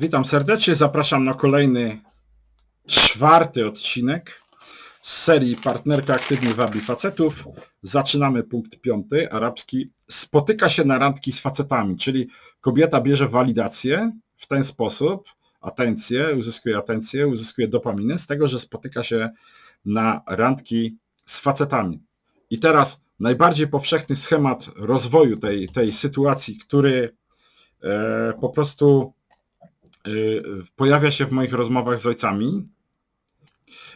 Witam serdecznie, zapraszam na kolejny, czwarty odcinek z serii Partnerka aktywnie wabi facetów. Zaczynamy punkt piąty, arabski. Spotyka się na randki z facetami, czyli kobieta bierze walidację w ten sposób, atencję, uzyskuje atencję, uzyskuje dopaminę z tego, że spotyka się na randki z facetami. I teraz najbardziej powszechny schemat rozwoju tej, tej sytuacji, który e, po prostu pojawia się w moich rozmowach z ojcami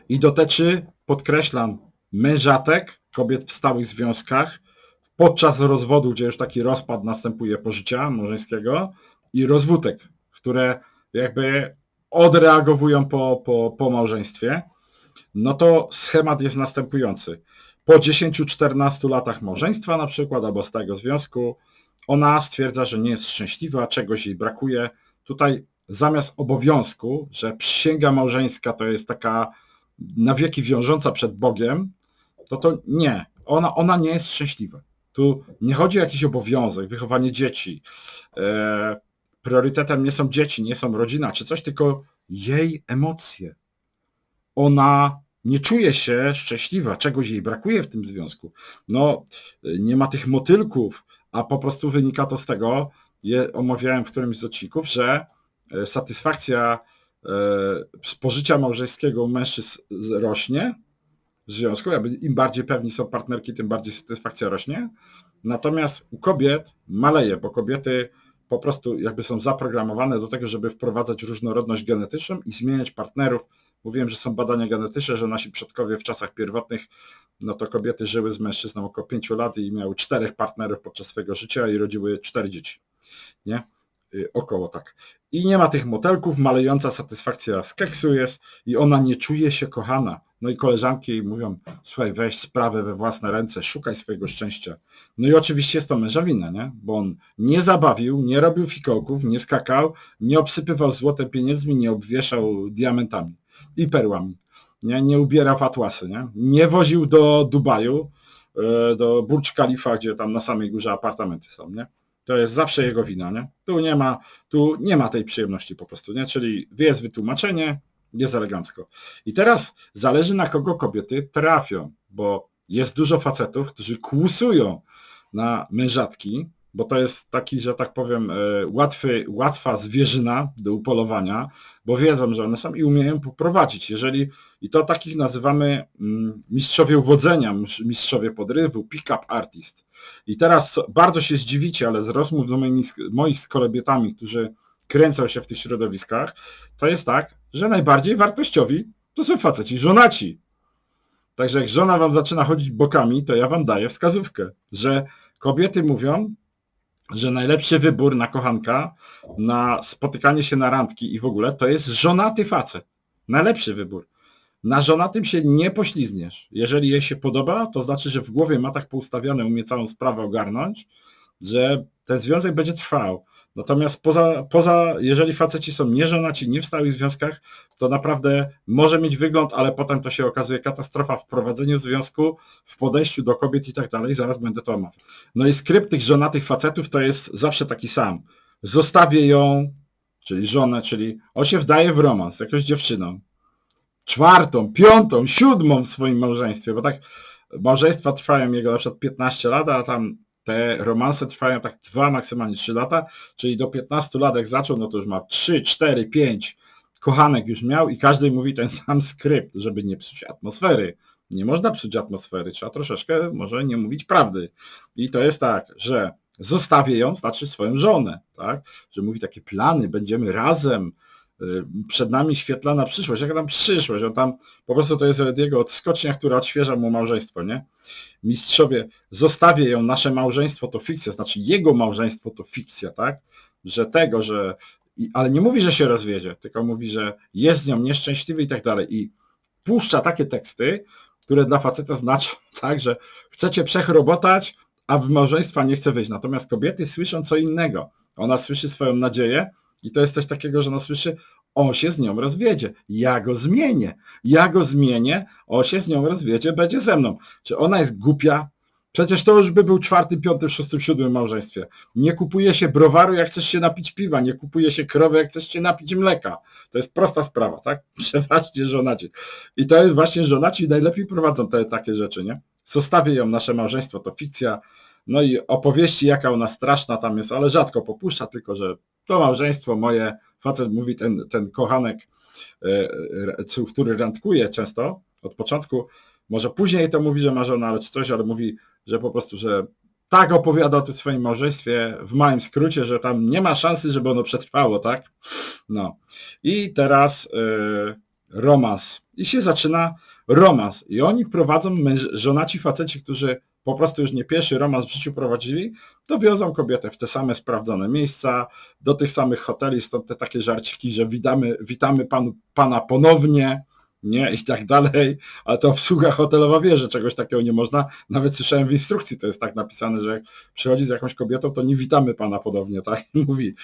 i dotyczy, podkreślam, mężatek, kobiet w stałych związkach, podczas rozwodu, gdzie już taki rozpad następuje pożycia małżeńskiego i rozwódek, które jakby odreagowują po, po, po małżeństwie, no to schemat jest następujący. Po 10-14 latach małżeństwa na przykład, albo stałego związku, ona stwierdza, że nie jest szczęśliwa, czegoś jej brakuje. Tutaj zamiast obowiązku, że przysięga małżeńska to jest taka na wieki wiążąca przed Bogiem, to to nie. Ona, ona nie jest szczęśliwa. Tu nie chodzi o jakiś obowiązek, wychowanie dzieci. E, priorytetem nie są dzieci, nie są rodzina czy coś, tylko jej emocje. Ona nie czuje się szczęśliwa, czegoś jej brakuje w tym związku. No, nie ma tych motylków, a po prostu wynika to z tego, je omawiałem w którymś z odcinków, że satysfakcja e, spożycia małżeńskiego mężczyzn rośnie w związku, im bardziej pewni są partnerki, tym bardziej satysfakcja rośnie. Natomiast u kobiet maleje, bo kobiety po prostu jakby są zaprogramowane do tego, żeby wprowadzać różnorodność genetyczną i zmieniać partnerów. Mówiłem, że są badania genetyczne, że nasi przodkowie w czasach pierwotnych, no to kobiety żyły z mężczyzną około 5 lat i miały czterech partnerów podczas swojego życia i rodziły cztery dzieci. Nie? Y, Około tak. I nie ma tych motelków, malejąca satysfakcja z keksu jest i ona nie czuje się kochana. No i koleżanki jej mówią, słuchaj, weź sprawę we własne ręce, szukaj swojego szczęścia. No i oczywiście jest to męża wina, nie? Bo on nie zabawił, nie robił fikołków, nie skakał, nie obsypywał złotem pieniędzmi, nie obwieszał diamentami i perłami. Nie, nie ubiera w atłasy, nie? Nie woził do Dubaju, e, do Burj Khalifa, gdzie tam na samej górze apartamenty są, nie? To jest zawsze jego wina, nie? Tu nie ma, tu nie ma tej przyjemności po prostu, nie? Czyli jest wytłumaczenie, jest elegancko. I teraz zależy na kogo kobiety trafią, bo jest dużo facetów, którzy kłusują na mężatki, bo to jest taki, że tak powiem, e, łatwy, łatwa zwierzyna do upolowania, bo wiedzą, że one są i umieją poprowadzić. Jeżeli, I to takich nazywamy mm, mistrzowie uwodzenia, mistrzowie podrywu, pick-up artist. I teraz bardzo się zdziwicie, ale z rozmów z moimi, moich z którzy kręcą się w tych środowiskach, to jest tak, że najbardziej wartościowi to są faceci żonaci. Także jak żona wam zaczyna chodzić bokami, to ja wam daję wskazówkę, że kobiety mówią, że najlepszy wybór na kochanka, na spotykanie się na randki i w ogóle to jest żonaty facet. Najlepszy wybór. Na żonatym się nie poślizniesz. Jeżeli jej się podoba, to znaczy, że w głowie ma tak poustawione, umie całą sprawę ogarnąć, że ten związek będzie trwał. Natomiast poza, poza, jeżeli faceci są nieżonaci, nie w stałych związkach, to naprawdę może mieć wygląd, ale potem to się okazuje katastrofa w prowadzeniu związku, w podejściu do kobiet i tak dalej. Zaraz będę to omawiał. No i skrypt tych żonatych facetów to jest zawsze taki sam. Zostawię ją, czyli żonę, czyli on się wdaje w romans z jakąś dziewczyną. Czwartą, piątą, siódmą w swoim małżeństwie, bo tak małżeństwa trwają jego na przykład 15 lat, a tam te romanse trwają tak 2, maksymalnie 3 lata, czyli do 15 lat jak zaczął, no to już ma 3, 4, 5 kochanek już miał i każdy mówi ten sam skrypt, żeby nie psuć atmosfery. Nie można psuć atmosfery, trzeba troszeczkę może nie mówić prawdy. I to jest tak, że zostawię ją, znaczy swoją żonę, tak? Że mówi takie plany, będziemy razem, przed nami świetlana przyszłość. Jaka tam przyszłość? On tam po prostu to jest jego odskocznia, która odświeża mu małżeństwo, nie? mistrzowie, zostawię ją, nasze małżeństwo to fikcja, znaczy jego małżeństwo to fikcja, tak? Że tego, że... Ale nie mówi, że się rozwiedzie, tylko mówi, że jest z nią nieszczęśliwy i tak dalej. I puszcza takie teksty, które dla faceta znaczą tak, że chcecie przechrobotać, a w małżeństwa nie chce wyjść. Natomiast kobiety słyszą co innego. Ona słyszy swoją nadzieję i to jest coś takiego, że ona słyszy, on się z nią rozwiedzie. Ja go zmienię. Ja go zmienię, on się z nią rozwiedzie, będzie ze mną. Czy ona jest głupia? Przecież to już by był czwartym, piątym, szóstym, siódmym małżeństwie. Nie kupuje się browaru, jak chcesz się napić piwa, nie kupuje się krowy, jak chcesz się napić mleka. To jest prosta sprawa, tak? Przeważnie żonaci. I to jest właśnie żonaci najlepiej prowadzą te takie rzeczy, nie? Zostawię ją, nasze małżeństwo to fikcja. No i opowieści, jaka ona straszna tam jest, ale rzadko popuszcza, tylko że to małżeństwo moje, facet mówi ten, ten kochanek, e, który randkuje często od początku, może później to mówi, że ma żonę, ale czy coś, ale mówi, że po prostu, że tak opowiada o tym swoim małżeństwie w małym skrócie, że tam nie ma szansy, żeby ono przetrwało, tak? No. I teraz yy, romans. I się zaczyna romans. I oni prowadzą, żonaci faceci, którzy po prostu już nie pierwszy romans w życiu prowadzili, to wiozą kobietę w te same sprawdzone miejsca, do tych samych hoteli, stąd te takie żarciki, że witamy, witamy panu, pana ponownie, nie, i tak dalej, ale to obsługa hotelowa wie, że czegoś takiego nie można. Nawet słyszałem w instrukcji, to jest tak napisane, że jak przychodzi z jakąś kobietą, to nie witamy pana podobnie, tak? Mówi.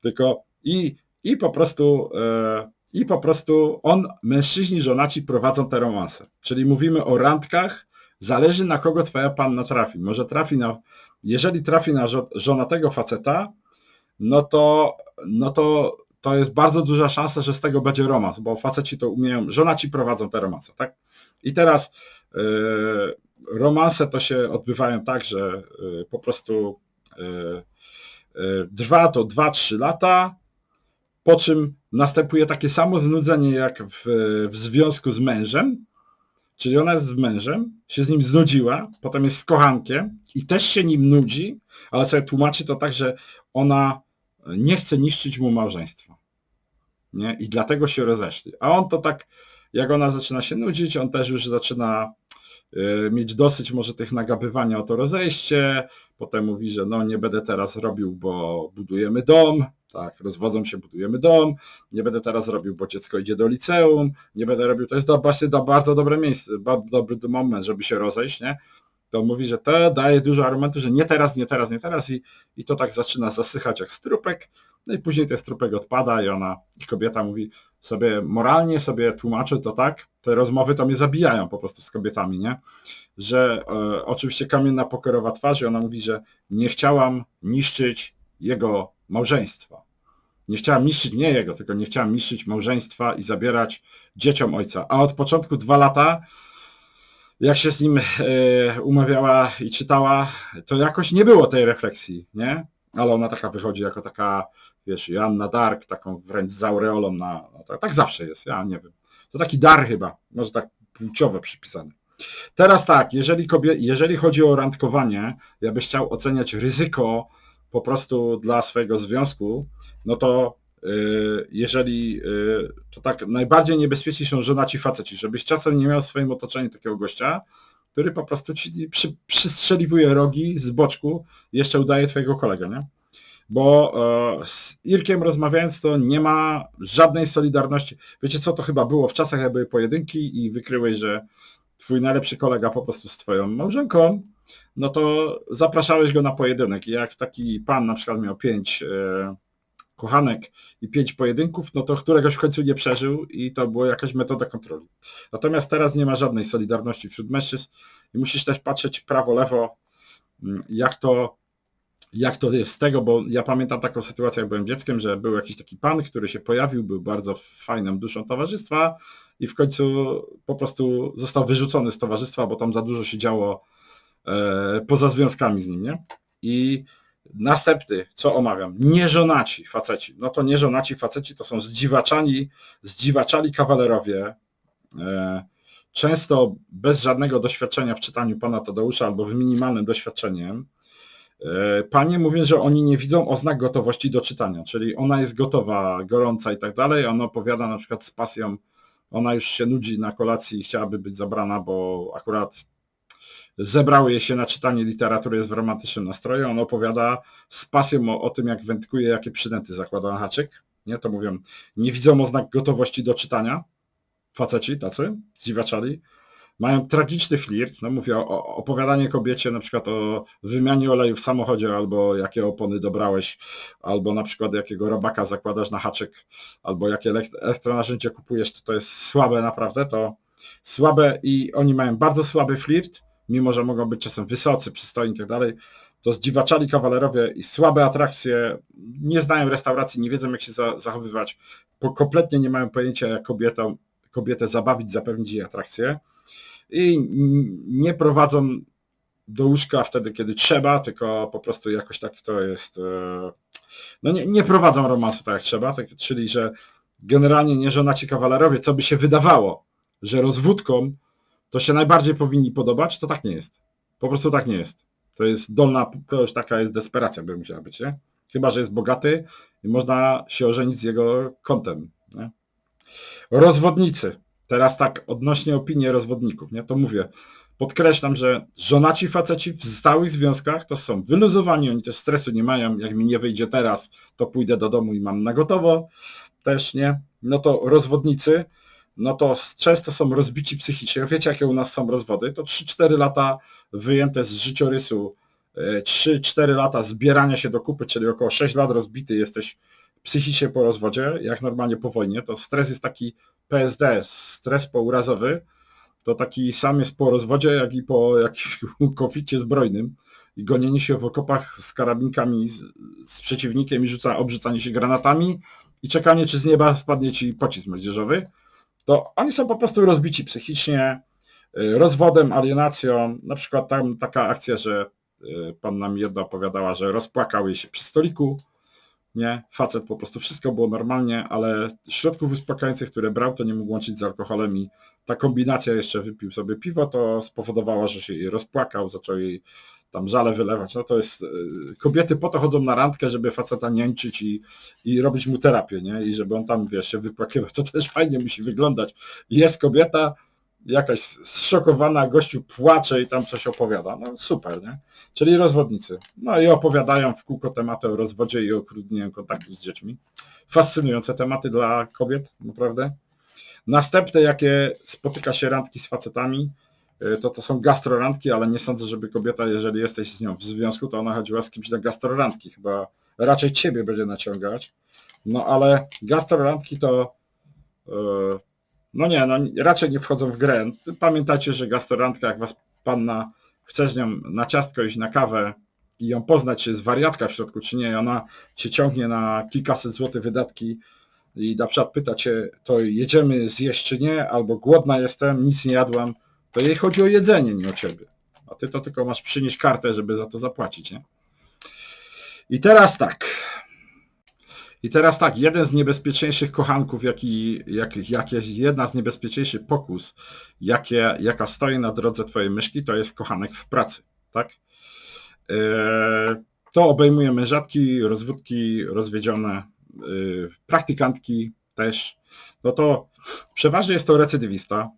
Tylko i, i po prostu e, i po prostu on, mężczyźni żonaci prowadzą te romanse. Czyli mówimy o randkach, zależy na kogo twoja panna trafi. Może trafi na, jeżeli trafi na żonatego faceta, no to, no to to jest bardzo duża szansa, że z tego będzie romans, bo faceci to umieją, żona ci prowadzą te romanse, tak? I teraz yy, romanse to się odbywają tak, że yy, po prostu yy, trwa to 2-3 lata, po czym następuje takie samo znudzenie jak w, w związku z mężem, czyli ona jest z mężem, się z nim znudziła, potem jest z kochankiem i też się nim nudzi, ale sobie tłumaczy to tak, że ona nie chce niszczyć mu małżeństwa. Nie? I dlatego się rozeszli. A on to tak, jak ona zaczyna się nudzić, on też już zaczyna y, mieć dosyć może tych nagabywania o to rozejście, potem mówi, że no nie będę teraz robił, bo budujemy dom, tak, rozwodzą się, budujemy dom, nie będę teraz robił, bo dziecko idzie do liceum, nie będę robił, to jest właśnie bardzo dobre miejsce, dobry moment, żeby się rozejść, nie? To mówi, że to daje dużo argumentów, że nie teraz, nie teraz, nie teraz i, i to tak zaczyna zasychać jak strupek, no i później ten strupek odpada i ona, i kobieta mówi sobie, moralnie sobie tłumaczy to tak, te rozmowy to mnie zabijają po prostu z kobietami, nie? Że e, oczywiście kamienna pokerowa twarz i ona mówi, że nie chciałam niszczyć jego małżeństwa. Nie chciałam niszczyć nie jego, tylko nie chciałam niszczyć małżeństwa i zabierać dzieciom ojca. A od początku dwa lata, jak się z nim e, umawiała i czytała, to jakoś nie było tej refleksji, nie? Ale ona taka wychodzi jako taka wiesz, Joanna Dark, taką wręcz z aureolą na, tak, tak zawsze jest, ja nie wiem. To taki dar chyba, może tak płciowe przypisane. Teraz tak, jeżeli, kobie, jeżeli chodzi o randkowanie, ja byś chciał oceniać ryzyko po prostu dla swojego związku, no to yy, jeżeli yy, to tak najbardziej niebezpieczni są żonaci faceci, żebyś czasem nie miał w swoim otoczeniu takiego gościa, który po prostu ci przy, przystrzeliwuje rogi z boczku jeszcze udaje twojego kolegę, nie? Bo e, z Irkiem rozmawiając to nie ma żadnej solidarności. Wiecie co to chyba było w czasach, jak były pojedynki i wykryłeś, że twój najlepszy kolega po prostu z twoją małżonką, no to zapraszałeś go na pojedynek. I jak taki pan na przykład miał pięć e, kochanek i pięć pojedynków, no to któregoś w końcu nie przeżył i to była jakaś metoda kontroli. Natomiast teraz nie ma żadnej solidarności wśród mężczyzn i musisz też patrzeć prawo, lewo, mm, jak to jak to jest z tego, bo ja pamiętam taką sytuację, jak byłem dzieckiem, że był jakiś taki pan, który się pojawił, był bardzo fajną duszą towarzystwa i w końcu po prostu został wyrzucony z towarzystwa, bo tam za dużo się działo e, poza związkami z nim, nie? I następny, co omawiam, nieżonaci faceci. No to nieżonaci faceci to są zdziwaczani, zdziwaczali kawalerowie, e, często bez żadnego doświadczenia w czytaniu pana Tadeusza albo w minimalnym doświadczeniem, panie mówią, że oni nie widzą oznak gotowości do czytania, czyli ona jest gotowa, gorąca i tak dalej, ona opowiada na przykład z pasją, ona już się nudzi na kolacji i chciałaby być zabrana, bo akurat zebrały jej się na czytanie literatury, jest w romantycznym nastroju, on opowiada z pasją o, o tym, jak wędkuje, jakie przynęty zakłada na haczyk, nie, to mówią, nie widzą oznak gotowości do czytania, faceci tacy, zdziwaczali, mają tragiczny flirt, no mówię o, opowiadanie kobiecie na przykład o wymianie oleju w samochodzie, albo jakie opony dobrałeś, albo na przykład jakiego robaka zakładasz na haczyk, albo jakie elektronarzędzie kupujesz, to to jest słabe naprawdę, to słabe i oni mają bardzo słaby flirt, mimo że mogą być czasem wysocy, przystojni i tak dalej, to zdziwaczali kawalerowie i słabe atrakcje, nie znają restauracji, nie wiedzą jak się za, zachowywać, kompletnie nie mają pojęcia jak kobietą, kobietę zabawić, zapewnić jej atrakcję i nie prowadzą do łóżka wtedy, kiedy trzeba, tylko po prostu jakoś tak to jest, e, no nie, nie prowadzą romansu tak jak trzeba, tak, czyli że generalnie nie żonaci kawalerowie, co by się wydawało, że rozwódką to się najbardziej powinni podobać, to tak nie jest. Po prostu tak nie jest. To jest dolna, to już taka jest desperacja by musiała być, nie? Chyba, że jest bogaty i można się ożenić z jego kątem. Nie? Rozwodnicy. Teraz tak odnośnie opinii rozwodników, nie? To mówię. Podkreślam, że żonaci faceci w stałych związkach to są wyluzowani, oni też stresu nie mają, jak mi nie wyjdzie teraz, to pójdę do domu i mam na gotowo, też nie. No to rozwodnicy, no to często są rozbici psychicznie. Wiecie, jakie u nas są rozwody? To 3-4 lata wyjęte z życiorysu, 3-4 e, lata zbierania się do kupy, czyli około 6 lat rozbity jesteś psychicznie po rozwodzie, jak normalnie po wojnie. To stres jest taki PSD, stres pourazowy, to taki sam jest po rozwodzie, jak i po jakimś konflikcie zbrojnym i gonienie się w okopach z karabinkami z, z przeciwnikiem i rzuca, obrzucanie się granatami i czekanie, czy z nieba spadnie ci pocisk młodzieżowy, to oni są po prostu rozbici psychicznie, y, rozwodem, alienacją. Na przykład tam taka akcja, że y, pan nam jedna opowiadała, że rozpłakał jej się przy stoliku, nie, facet po prostu wszystko było normalnie, ale środków uspokajających, które brał, to nie mógł łączyć z alkoholem i ta kombinacja jeszcze wypił sobie piwo, to spowodowało, że się jej rozpłakał, zaczął jej tam żale wylewać. No to jest, y, kobiety po to chodzą na randkę, żeby faceta niańczyć i, i robić mu terapię, nie? I żeby on tam, wiesz, się wypłakiwał. To też fajnie musi wyglądać. Jest kobieta, jakaś zszokowana, gościu płacze i tam coś opowiada. No super, nie? Czyli rozwodnicy. No i opowiadają w kółko tematy o rozwodzie i o utrudnieniu kontaktu z dziećmi. Fascynujące tematy dla kobiet, naprawdę. Następne, jakie spotyka się randki z facetami, y, to to są gastrorandki, ale nie sądzę, żeby kobieta, jeżeli jesteś z nią w związku, to ona chodziła z kimś na gastrorandki. Chyba raczej ciebie będzie naciągać. No ale gastrorandki to y, no nie, no raczej nie wchodzą w grę. Pamiętajcie, że gastrorandka, jak was panna chce z nią na ciastko iść na kawę i ją poznać, czy jest wariatka w środku, czy nie, ona cię ciągnie na kilkaset złotych wydatki i na przykład pyta cię, to jedziemy zjeść czy nie, albo głodna jestem, nic nie jadłam, to jej chodzi o jedzenie, nie o ciebie. A ty to tylko masz przynieść kartę, żeby za to zapłacić, nie? I teraz tak, i teraz tak, jeden z niebezpieczniejszych kochanków, jaki, jak, jak jedna z niebezpieczniejszych pokus, jakie, jaka stoi na drodze twojej myszki, to jest kochanek w pracy, tak? E, to obejmuje mężatki, rozwódki, rozwiedzione, e, praktykantki też. No to przeważnie jest to recydywista,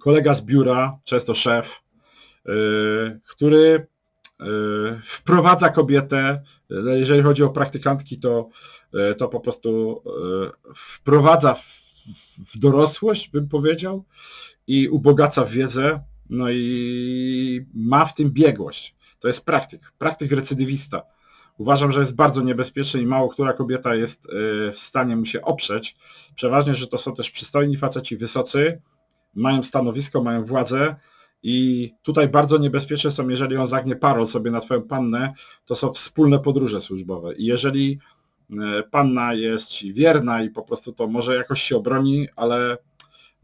kolega z biura, często szef, e, który wprowadza kobietę, jeżeli chodzi o praktykantki, to E, to po prostu e, wprowadza w, w dorosłość, bym powiedział, i ubogaca wiedzę, no i ma w tym biegłość. To jest praktyk, praktyk recydywista. Uważam, że jest bardzo niebezpieczny i mało która kobieta jest e, w stanie mu się oprzeć. Przeważnie, że to są też przystojni faceci, wysocy, mają stanowisko, mają władzę i tutaj bardzo niebezpieczne są, jeżeli on zagnie parol sobie na twoją pannę, to są wspólne podróże służbowe. I jeżeli E, panna jest ci wierna i po prostu to może jakoś się obroni, ale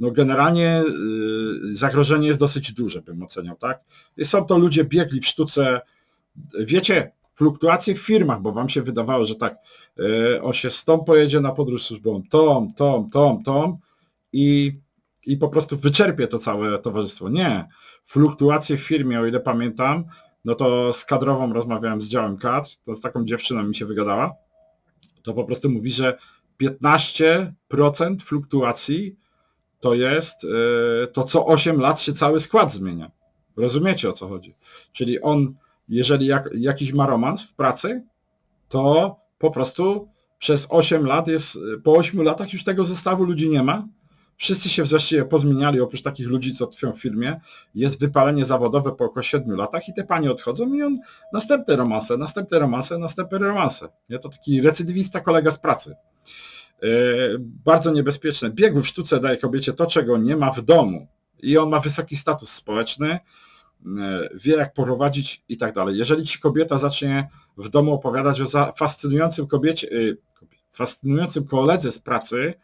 no generalnie y, zagrożenie jest dosyć duże, bym oceniał, tak? I są to ludzie biegli w sztuce, wiecie, fluktuacje w firmach, bo wam się wydawało, że tak, e, on się z tą pojedzie na podróż służbową, tą, tą, tą, tą i, i po prostu wyczerpie to całe towarzystwo. Nie. Fluktuacje w firmie, o ile pamiętam, no to z kadrową rozmawiałem z działem kadr, to z taką dziewczyną mi się wygadała, to po prostu mówi, że 15% fluktuacji to jest e, to co 8 lat się cały skład zmienia. Rozumiecie o co chodzi? Czyli on, jeżeli jak, jakiś ma romans w pracy, to po prostu przez 8 lat jest, po 8 latach już tego zestawu ludzi nie ma, Wszyscy się właściwie pozmieniali, oprócz takich ludzi, co tkwią w firmie. Jest wypalenie zawodowe po około 7 latach i te panie odchodzą i on następne romanse, następne romanse, następne romanse. Nie? To taki recydywista kolega z pracy. Yy, bardzo niebezpieczne. Biegły w sztuce daje kobiecie to, czego nie ma w domu. I on ma wysoki status społeczny. e, wie jak prowadzić i tak dalej. Jeżeli ci kobieta zacznie w domu opowiadać o fascynującym kobiecie, y, fascynującym koledze z pracy,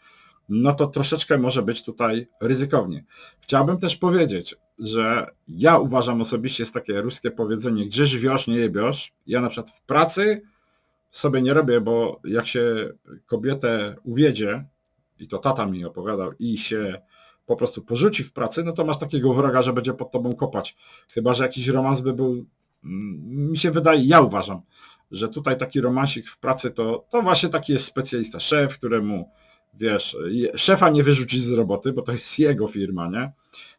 no to troszeczkę może być tutaj ryzykownie. Chciałbym też powiedzieć, że ja uważam osobiście jest takie ruskie powiedzenie, gdzie żywiesz, nie jebiesz. Ja na przykład w pracy sobie nie robię, bo jak się kobietę uwiedzie, i to tata mi opowiadał, i się po prostu porzuci w pracy, no to masz takiego wroga, że będzie pod tobą kopać. Chyba, że jakiś romans by był, mm, mi się wydaje, ja uważam, że tutaj taki romansik w pracy to, to właśnie taki jest specjalista, szef, któremu wiesz, szefa nie wyrzucić z roboty, bo to jest jego firma, nie?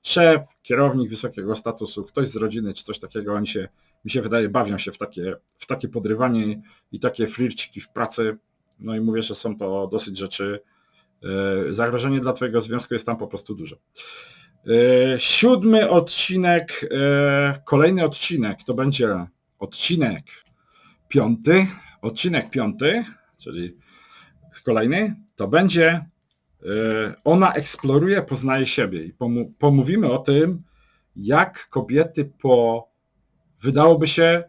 Szef, kierownik wysokiego statusu, ktoś z rodziny czy coś takiego, oni się, mi się wydaje, bawią się w takie, w takie podrywanie i takie flirciki w pracy. No i mówię, że są to dosyć rzeczy, e, zagrożenie dla Twojego związku jest tam po prostu duże. E, Siódmy odcinek, e, kolejny odcinek, to będzie odcinek piąty, odcinek piąty, czyli kolejny, to będzie e, ona eksploruje, poznaje siebie i pomówimy o tym, jak kobiety po, wydałoby się, e,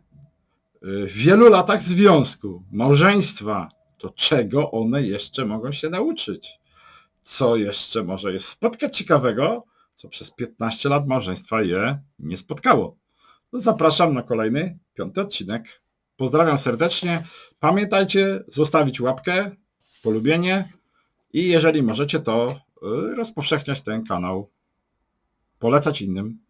wielu latach związku, małżeństwa, to czego one jeszcze mogą się nauczyć? Co jeszcze może jest spotkać ciekawego, co przez 15 lat małżeństwa je nie spotkało? To zapraszam na kolejny, piąty odcinek. Pozdrawiam serdecznie. Pamiętajcie zostawić łapkę, polubienie i jeżeli możecie, to y, rozpowszechniać ten kanał. Polecać innym.